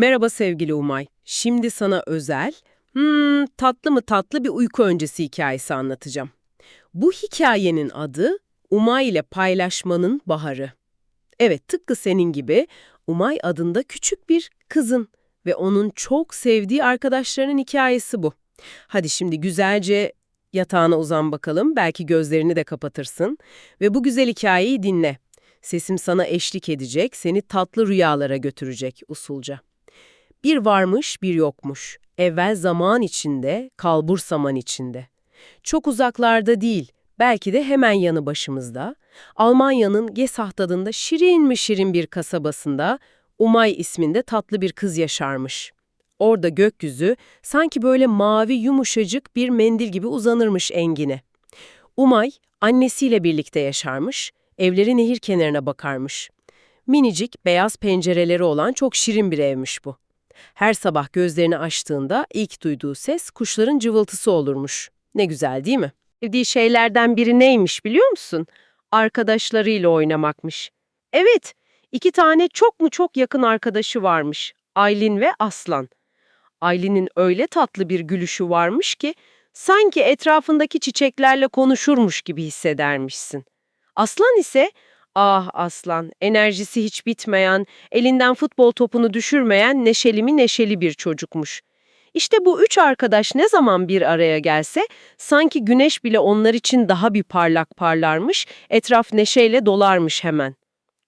Merhaba sevgili Umay. Şimdi sana özel, hmm, tatlı mı tatlı bir uyku öncesi hikayesi anlatacağım. Bu hikayenin adı Umay ile paylaşmanın baharı. Evet, tıpkı senin gibi Umay adında küçük bir kızın ve onun çok sevdiği arkadaşlarının hikayesi bu. Hadi şimdi güzelce yatağına uzan bakalım, belki gözlerini de kapatırsın ve bu güzel hikayeyi dinle. Sesim sana eşlik edecek, seni tatlı rüyalara götürecek usulca. Bir varmış, bir yokmuş. Evvel zaman içinde, kalbur saman içinde. Çok uzaklarda değil, belki de hemen yanı başımızda, Almanya'nın Gesach adında şirin mi şirin bir kasabasında Umay isminde tatlı bir kız yaşarmış. Orada gökyüzü sanki böyle mavi yumuşacık bir mendil gibi uzanırmış engine. Umay annesiyle birlikte yaşarmış, evleri nehir kenarına bakarmış. Minicik beyaz pencereleri olan çok şirin bir evmiş bu. Her sabah gözlerini açtığında ilk duyduğu ses kuşların cıvıltısı olurmuş. Ne güzel değil mi? Sevdiği şeylerden biri neymiş biliyor musun? Arkadaşlarıyla oynamakmış. Evet, iki tane çok mu çok yakın arkadaşı varmış. Aylin ve Aslan. Aylin'in öyle tatlı bir gülüşü varmış ki sanki etrafındaki çiçeklerle konuşurmuş gibi hissedermişsin. Aslan ise Ah aslan, enerjisi hiç bitmeyen, elinden futbol topunu düşürmeyen neşeli mi neşeli bir çocukmuş. İşte bu üç arkadaş ne zaman bir araya gelse, sanki güneş bile onlar için daha bir parlak parlarmış, etraf neşeyle dolarmış hemen.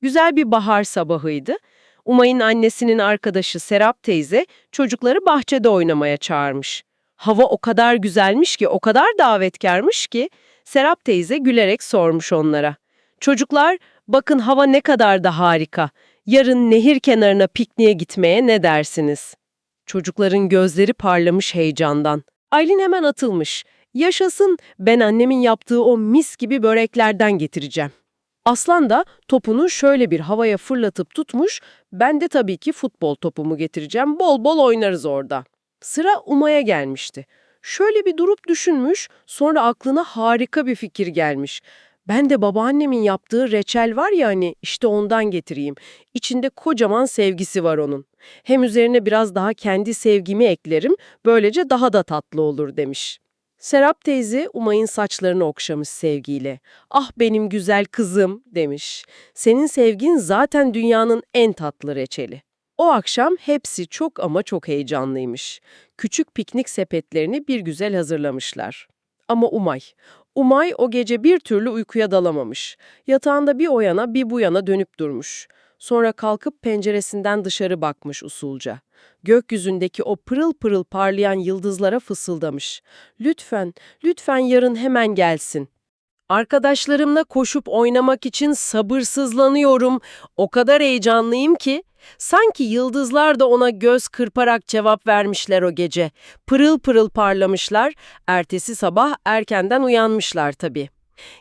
Güzel bir bahar sabahıydı. Umay'ın annesinin arkadaşı Serap teyze çocukları bahçede oynamaya çağırmış. Hava o kadar güzelmiş ki, o kadar davetkarmış ki, Serap teyze gülerek sormuş onlara. Çocuklar, bakın hava ne kadar da harika. Yarın nehir kenarına pikniğe gitmeye ne dersiniz? Çocukların gözleri parlamış heyecandan. Aylin hemen atılmış. Yaşasın, ben annemin yaptığı o mis gibi böreklerden getireceğim. Aslan da topunu şöyle bir havaya fırlatıp tutmuş, ben de tabii ki futbol topumu getireceğim, bol bol oynarız orada. Sıra Umay'a gelmişti. Şöyle bir durup düşünmüş, sonra aklına harika bir fikir gelmiş. Ben de babaannemin yaptığı reçel var ya hani işte ondan getireyim. İçinde kocaman sevgisi var onun. Hem üzerine biraz daha kendi sevgimi eklerim, böylece daha da tatlı olur demiş. Serap teyze Umay'ın saçlarını okşamış sevgiyle. Ah benim güzel kızım demiş. Senin sevgin zaten dünyanın en tatlı reçeli. O akşam hepsi çok ama çok heyecanlıymış. Küçük piknik sepetlerini bir güzel hazırlamışlar. Ama Umay, Umay o gece bir türlü uykuya dalamamış. Yatağında bir o yana bir bu yana dönüp durmuş. Sonra kalkıp penceresinden dışarı bakmış usulca. Gökyüzündeki o pırıl pırıl parlayan yıldızlara fısıldamış. Lütfen, lütfen yarın hemen gelsin. Arkadaşlarımla koşup oynamak için sabırsızlanıyorum. O kadar heyecanlıyım ki. Sanki yıldızlar da ona göz kırparak cevap vermişler o gece. Pırıl pırıl parlamışlar, ertesi sabah erkenden uyanmışlar tabii.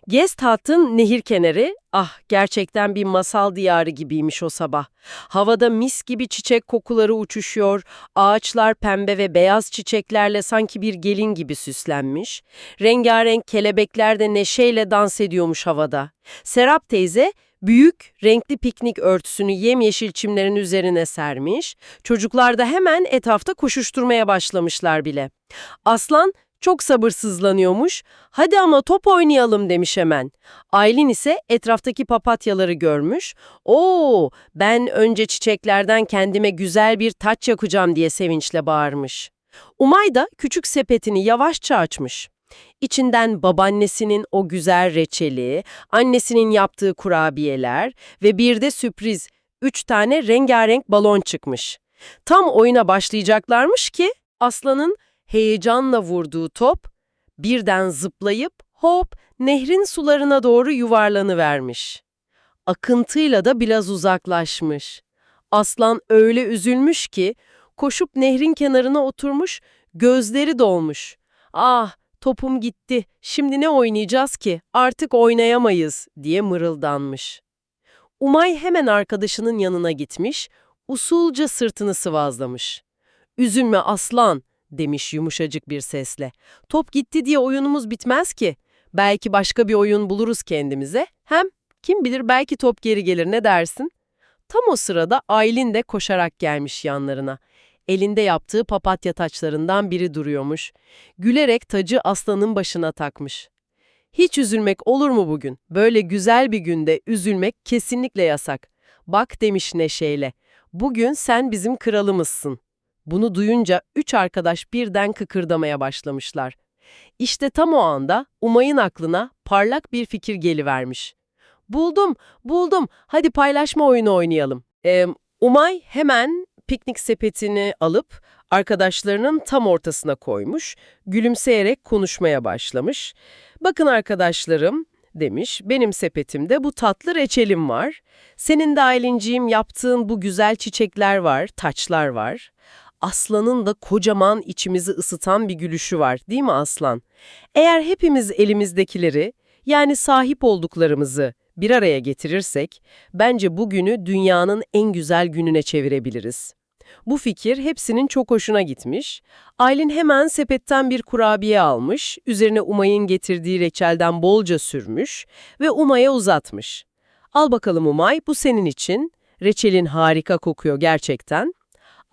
Gesthat'ın nehir kenarı, ah gerçekten bir masal diyarı gibiymiş o sabah. Havada mis gibi çiçek kokuları uçuşuyor, ağaçlar pembe ve beyaz çiçeklerle sanki bir gelin gibi süslenmiş. Rengarenk kelebekler de neşeyle dans ediyormuş havada. Serap teyze, büyük, renkli piknik örtüsünü yemyeşil çimlerin üzerine sermiş, çocuklar da hemen etrafta koşuşturmaya başlamışlar bile. Aslan çok sabırsızlanıyormuş. Hadi ama top oynayalım demiş hemen. Aylin ise etraftaki papatyaları görmüş. Oo, ben önce çiçeklerden kendime güzel bir taç yakacağım diye sevinçle bağırmış. Umay da küçük sepetini yavaşça açmış. İçinden babaannesinin o güzel reçeli, annesinin yaptığı kurabiyeler ve bir de sürpriz üç tane rengarenk balon çıkmış. Tam oyuna başlayacaklarmış ki Aslan'ın heyecanla vurduğu top birden zıplayıp hop nehrin sularına doğru yuvarlanıvermiş. Akıntıyla da biraz uzaklaşmış. Aslan öyle üzülmüş ki koşup nehrin kenarına oturmuş, gözleri dolmuş. Ah topum gitti, şimdi ne oynayacağız ki, artık oynayamayız diye mırıldanmış. Umay hemen arkadaşının yanına gitmiş, usulca sırtını sıvazlamış. Üzülme aslan, demiş yumuşacık bir sesle. Top gitti diye oyunumuz bitmez ki. Belki başka bir oyun buluruz kendimize. Hem kim bilir belki top geri gelir ne dersin? Tam o sırada Aylin de koşarak gelmiş yanlarına. Elinde yaptığı papatya taçlarından biri duruyormuş. Gülerek tacı aslanın başına takmış. Hiç üzülmek olur mu bugün? Böyle güzel bir günde üzülmek kesinlikle yasak. Bak demiş neşeyle. Bugün sen bizim kralımızsın. Bunu duyunca üç arkadaş birden kıkırdamaya başlamışlar. İşte tam o anda Umay'ın aklına parlak bir fikir gelivermiş. Buldum, buldum. Hadi paylaşma oyunu oynayalım. Ee, Umay hemen piknik sepetini alıp arkadaşlarının tam ortasına koymuş, gülümseyerek konuşmaya başlamış. Bakın arkadaşlarım, demiş, benim sepetimde bu tatlı reçelim var. Senin de Aylinciğim yaptığın bu güzel çiçekler var, taçlar var. Aslanın da kocaman içimizi ısıtan bir gülüşü var değil mi aslan? Eğer hepimiz elimizdekileri, yani sahip olduklarımızı bir araya getirirsek, bence bugünü dünyanın en güzel gününe çevirebiliriz. Bu fikir hepsinin çok hoşuna gitmiş. Aylin hemen sepetten bir kurabiye almış, üzerine Umay'ın getirdiği reçelden bolca sürmüş ve Umay'a uzatmış. Al bakalım Umay, bu senin için. Reçelin harika kokuyor gerçekten.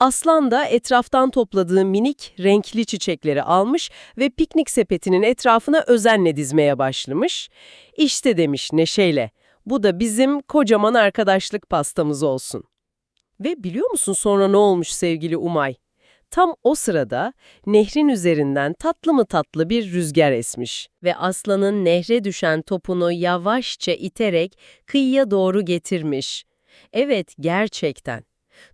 Aslan da etraftan topladığı minik, renkli çiçekleri almış ve piknik sepetinin etrafına özenle dizmeye başlamış. İşte demiş neşeyle, bu da bizim kocaman arkadaşlık pastamız olsun. Ve biliyor musun sonra ne olmuş sevgili Umay? Tam o sırada nehrin üzerinden tatlı mı tatlı bir rüzgar esmiş ve aslanın nehre düşen topunu yavaşça iterek kıyıya doğru getirmiş. Evet, gerçekten.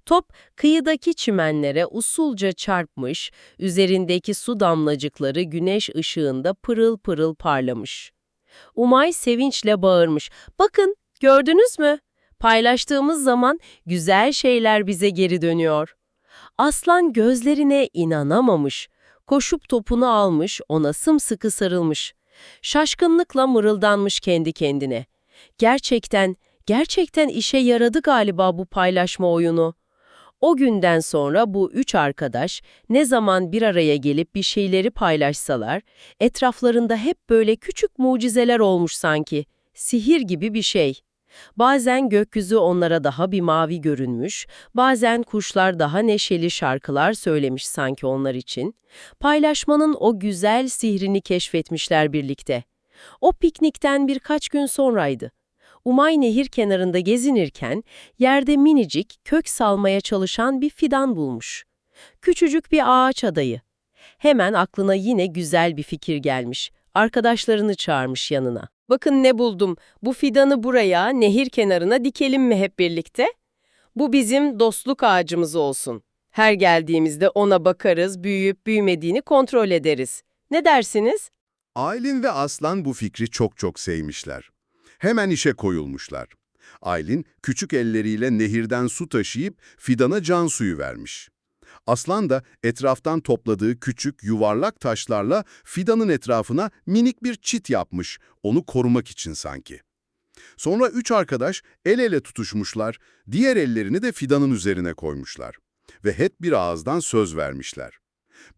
Top kıyıdaki çimenlere usulca çarpmış, üzerindeki su damlacıkları güneş ışığında pırıl pırıl parlamış. Umay sevinçle bağırmış. Bakın, gördünüz mü? Paylaştığımız zaman güzel şeyler bize geri dönüyor. Aslan gözlerine inanamamış. Koşup topunu almış, ona sımsıkı sarılmış. Şaşkınlıkla mırıldanmış kendi kendine. Gerçekten, gerçekten işe yaradı galiba bu paylaşma oyunu. O günden sonra bu üç arkadaş ne zaman bir araya gelip bir şeyleri paylaşsalar, etraflarında hep böyle küçük mucizeler olmuş sanki. Sihir gibi bir şey. Bazen gökyüzü onlara daha bir mavi görünmüş, bazen kuşlar daha neşeli şarkılar söylemiş sanki onlar için. Paylaşmanın o güzel sihrini keşfetmişler birlikte. O piknikten birkaç gün sonraydı. Umay nehir kenarında gezinirken yerde minicik kök salmaya çalışan bir fidan bulmuş. Küçücük bir ağaç adayı. Hemen aklına yine güzel bir fikir gelmiş. Arkadaşlarını çağırmış yanına. Bakın ne buldum. Bu fidanı buraya, nehir kenarına dikelim mi hep birlikte? Bu bizim dostluk ağacımız olsun. Her geldiğimizde ona bakarız, büyüyüp büyümediğini kontrol ederiz. Ne dersiniz? Aylin ve Aslan bu fikri çok çok sevmişler. Hemen işe koyulmuşlar. Aylin küçük elleriyle nehirden su taşıyıp fidana can suyu vermiş. Aslan da etraftan topladığı küçük yuvarlak taşlarla fidanın etrafına minik bir çit yapmış, onu korumak için sanki. Sonra üç arkadaş el ele tutuşmuşlar, diğer ellerini de fidanın üzerine koymuşlar. Ve hep bir ağızdan söz vermişler.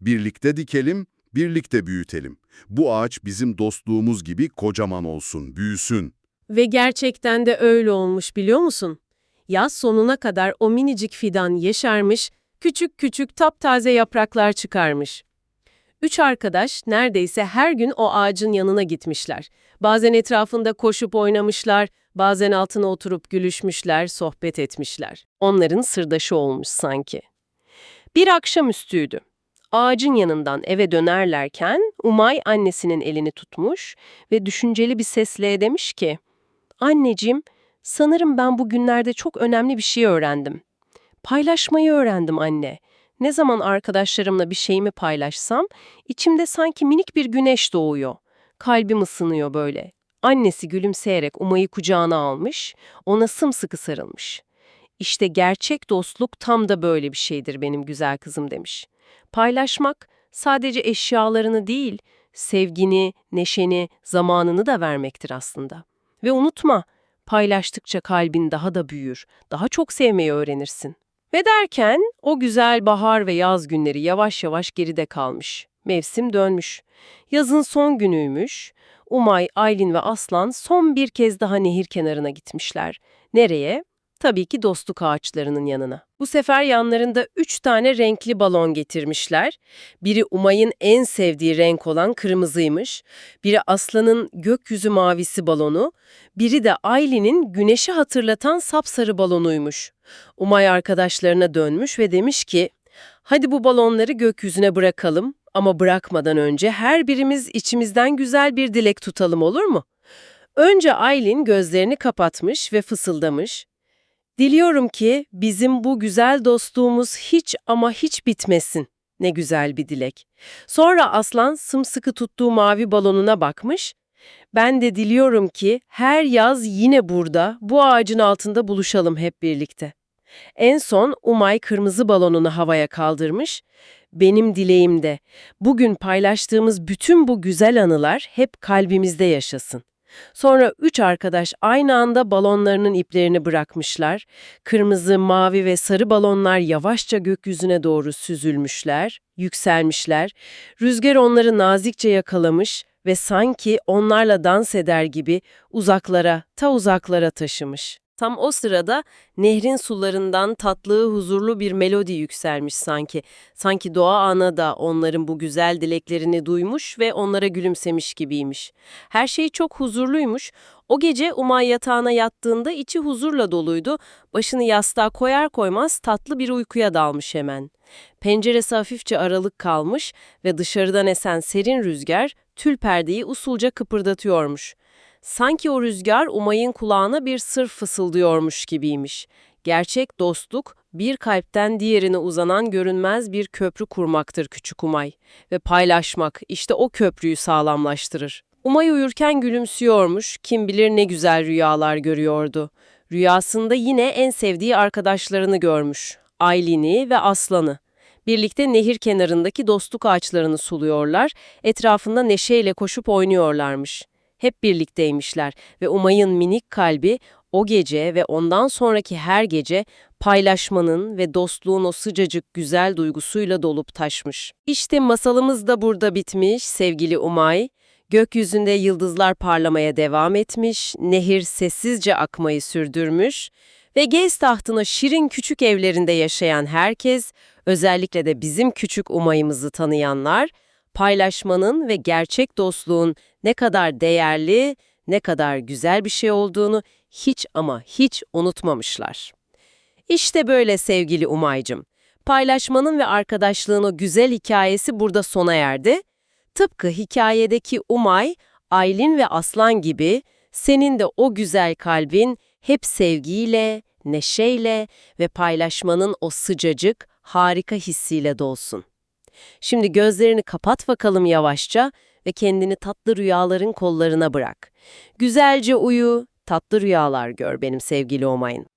Birlikte dikelim, birlikte büyütelim. Bu ağaç bizim dostluğumuz gibi kocaman olsun, büyüsün. Ve gerçekten de öyle olmuş biliyor musun? Yaz sonuna kadar o minicik fidan yeşermiş, küçük küçük taptaze yapraklar çıkarmış. Üç arkadaş neredeyse her gün o ağacın yanına gitmişler. Bazen etrafında koşup oynamışlar, bazen altına oturup gülüşmüşler, sohbet etmişler. Onların sırdaşı olmuş sanki. Bir akşamüstüydü. Ağacın yanından eve dönerlerken Umay annesinin elini tutmuş ve düşünceli bir sesle demiş ki, Anneciğim, sanırım ben bugünlerde çok önemli bir şey öğrendim. Paylaşmayı öğrendim anne. Ne zaman arkadaşlarımla bir şeyimi paylaşsam, içimde sanki minik bir güneş doğuyor. Kalbim ısınıyor böyle. Annesi gülümseyerek Umay'ı kucağına almış, ona sımsıkı sarılmış. İşte gerçek dostluk tam da böyle bir şeydir benim güzel kızım demiş. Paylaşmak sadece eşyalarını değil, sevgini, neşeni, zamanını da vermektir aslında. Ve unutma, paylaştıkça kalbin daha da büyür, daha çok sevmeyi öğrenirsin. Ve derken o güzel bahar ve yaz günleri yavaş yavaş geride kalmış. Mevsim dönmüş. Yazın son günüymüş. Umay, Aylin ve Aslan son bir kez daha nehir kenarına gitmişler. Nereye? Tabii ki dostluk ağaçlarının yanına. Bu sefer yanlarında üç tane renkli balon getirmişler. Biri Umay'ın en sevdiği renk olan kırmızıymış. Biri Aslan'ın gökyüzü mavisi balonu. Biri de Aylin'in güneşi hatırlatan sapsarı balonuymuş. Umay arkadaşlarına dönmüş ve demiş ki, hadi bu balonları gökyüzüne bırakalım ama bırakmadan önce her birimiz içimizden güzel bir dilek tutalım olur mu? Önce Aylin gözlerini kapatmış ve fısıldamış. Diliyorum ki bizim bu güzel dostluğumuz hiç ama hiç bitmesin. Ne güzel bir dilek. Sonra aslan sımsıkı tuttuğu mavi balonuna bakmış. Ben de diliyorum ki her yaz yine burada, bu ağacın altında buluşalım hep birlikte. En son Umay kırmızı balonunu havaya kaldırmış. Benim dileğim de bugün paylaştığımız bütün bu güzel anılar hep kalbimizde yaşasın. Sonra üç arkadaş aynı anda balonlarının iplerini bırakmışlar. Kırmızı, mavi ve sarı balonlar yavaşça gökyüzüne doğru süzülmüşler, yükselmişler. Rüzgar onları nazikçe yakalamış ve sanki onlarla dans eder gibi uzaklara, ta uzaklara taşımış. Tam o sırada nehrin sularından tatlı, huzurlu bir melodi yükselmiş sanki. Sanki doğa ana da onların bu güzel dileklerini duymuş ve onlara gülümsemiş gibiymiş. Her şey çok huzurluymuş. O gece Umay yatağına yattığında içi huzurla doluydu. Başını yastığa koyar koymaz tatlı bir uykuya dalmış hemen. Penceresi hafifçe aralık kalmış ve dışarıdan esen serin rüzgar tül perdeyi usulca kıpırdatıyormuş. Sanki o rüzgar Umay'ın kulağına bir sır fısıldıyormuş gibiymiş. Gerçek dostluk, bir kalpten diğerine uzanan görünmez bir köprü kurmaktır küçük Umay. Ve paylaşmak işte o köprüyü sağlamlaştırır. Umay uyurken gülümsüyormuş, kim bilir ne güzel rüyalar görüyordu. Rüyasında yine en sevdiği arkadaşlarını görmüş, Aylin'i ve Aslan'ı. Birlikte nehir kenarındaki dostluk ağaçlarını suluyorlar, etrafında neşeyle koşup oynuyorlarmış. Hep birlikteymişler ve Umay'ın minik kalbi o gece ve ondan sonraki her gece paylaşmanın ve dostluğun o sıcacık güzel duygusuyla dolup taşmış. İşte masalımız da burada bitmiş sevgili Umay. Gökyüzünde yıldızlar parlamaya devam etmiş, nehir sessizce akmayı sürdürmüş ve Gez tahtına şirin küçük evlerinde yaşayan herkes, özellikle de bizim küçük Umay'ımızı tanıyanlar, paylaşmanın ve gerçek dostluğun ne kadar değerli, ne kadar güzel bir şey olduğunu hiç ama hiç unutmamışlar. İşte böyle sevgili Umay'cım. Paylaşmanın ve arkadaşlığın o güzel hikayesi burada sona erdi. Tıpkı hikayedeki Umay, Aylin ve Aslan gibi senin de o güzel kalbin hep sevgiyle, neşeyle ve paylaşmanın o sıcacık, harika hissiyle dolsun. Şimdi gözlerini kapat bakalım yavaşça ve kendini tatlı rüyaların kollarına bırak. Güzelce uyu, tatlı rüyalar gör benim sevgili Omay'ın.